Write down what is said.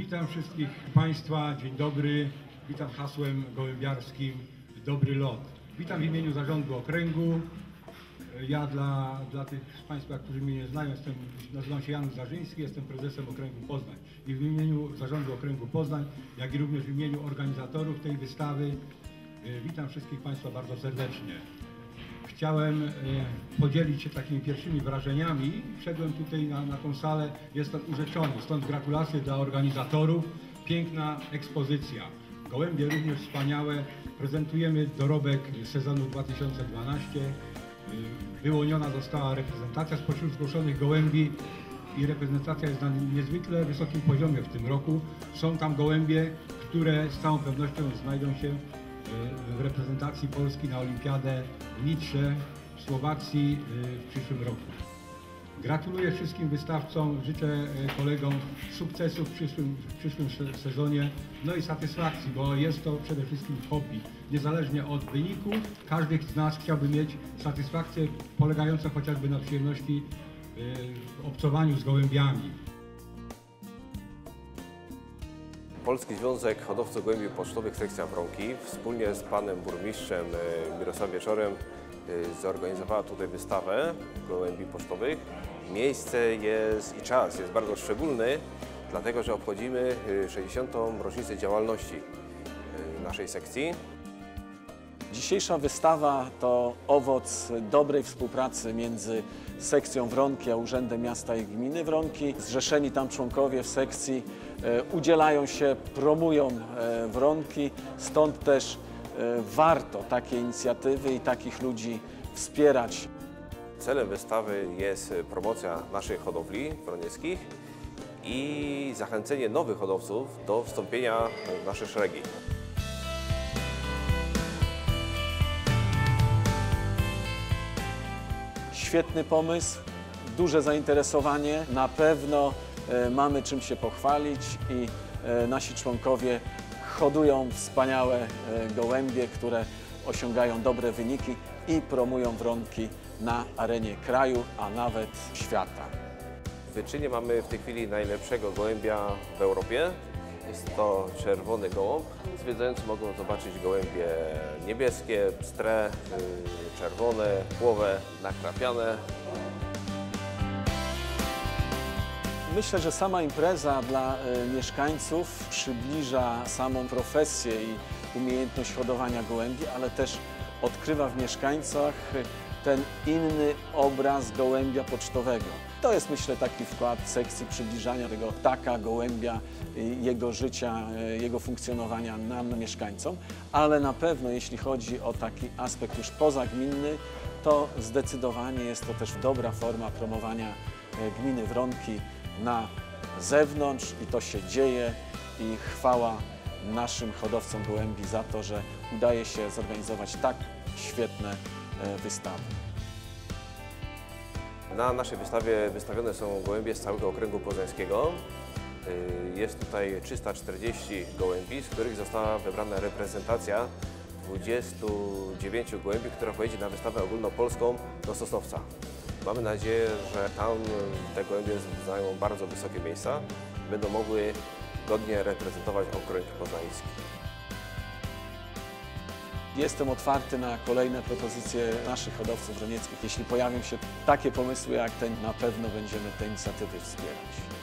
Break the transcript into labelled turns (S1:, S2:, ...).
S1: Witam wszystkich Państwa, dzień dobry. Witam hasłem gołębiarskim Dobry Lot. Witam w imieniu Zarządu Okręgu. Ja dla, dla tych z Państwa, którzy mnie nie znają, jestem, nazywam się Janusz Zarzyński, jestem prezesem Okręgu Poznań. I w imieniu Zarządu Okręgu Poznań, jak i również w imieniu organizatorów tej wystawy, e, witam wszystkich Państwa bardzo serdecznie. Chciałem e, podzielić się takimi pierwszymi wrażeniami. Wszedłem tutaj na, na tą salę, jestem urzeczony, stąd gratulacje dla organizatorów. Piękna ekspozycja. Gołębie również wspaniałe. Prezentujemy dorobek sezonu 2012. Y, Wyłoniona została reprezentacja spośród zgłoszonych gołębi i reprezentacja jest na niezwykle wysokim poziomie w tym roku. Są tam gołębie, które z całą pewnością znajdą się w reprezentacji Polski na Olimpiadę w Nitrze w Słowacji y, w przyszłym roku. Gratuluję wszystkim wystawcom, życzę e, kolegom sukcesów w przyszłym, w przyszłym se- sezonie, no i satysfakcji, bo jest to przede wszystkim hobby. Niezależnie od wyniku, każdy z nas chciałby mieć satysfakcję polegającą chociażby na przyjemności e, w obcowaniu z gołębiami.
S2: Polski Związek Hodowców Gołębi Pocztowych Sekcja Wronki wspólnie z panem burmistrzem e, Mirosławem Wieczorem e, zorganizowała tutaj wystawę gołębi pocztowych. Miejsce jest i czas jest bardzo szczególny, dlatego że obchodzimy e, 60. rocznicę działalności e, naszej sekcji.
S3: Dzisiejsza wystawa to owoc dobrej współpracy między sekcją Wronki a Urzędem Miasta i Gminy Wronki. Zrzeszeni tam członkowie w sekcji e, udzielają się, promują e, Wronki, stąd też e, warto takie inicjatywy i takich ludzi wspierać.
S2: Celem wystawy jest promocja naszych hodowli wronieckich i zachęcenie nowych hodowców do wstąpienia w nasze szeregi.
S3: Świetny pomysł, duże zainteresowanie. Na pewno e, mamy czym się pochwalić i e, nasi członkowie hodują wspaniałe e, gołębie, które osiągają dobre wyniki i promują wronki na arenie kraju, a nawet świata.
S2: W Wyczynie mamy w tej chwili najlepszego gołębia w Europie. Jest to czerwony gołąb. Zwiedzający mogą zobaczyć gołębie niebieskie, pstre, y, czerwone, płowe, nakrapiane.
S3: Myślę, że sama impreza dla e, mieszkańców przybliża samą profesję i umiejętność hodowania gołębi, ale też odkrywa w mieszkańcach ten inny obraz gołębia pocztowego. To jest myślę taki wkład sekcji przybliżania tego ptaka, gołębia, jego życia, y, jego funkcjonowania nam, mieszkańcom, ale na pewno jeśli chodzi o taki aspekt już pozagminny, to zdecydowanie jest to też dobra forma promowania e, gminy Wronki na zewnątrz i to się dzieje i chwała naszym hodowcom gołębi za to, że udaje się zorganizować tak świetne e, wystawy.
S2: Na naszej wystawie wystawione są gołębie z całego okręgu poznańskiego. Y, Jest tutaj 340 gołębi, z których została wybrana reprezentacja 29 gołębi, która pojedzie na wystawę ogólnopolską do Sosnowca. Mamy nadzieję, że tam te gołębie zajmą bardzo wysokie miejsca, będą mogły godnie reprezentować okręg poznański.
S3: Jestem otwarty na kolejne propozycje naszych hodowców ronieckich. Jeśli pojawią się takie pomysły jak ten, na pewno będziemy te inicjatywy wspierać.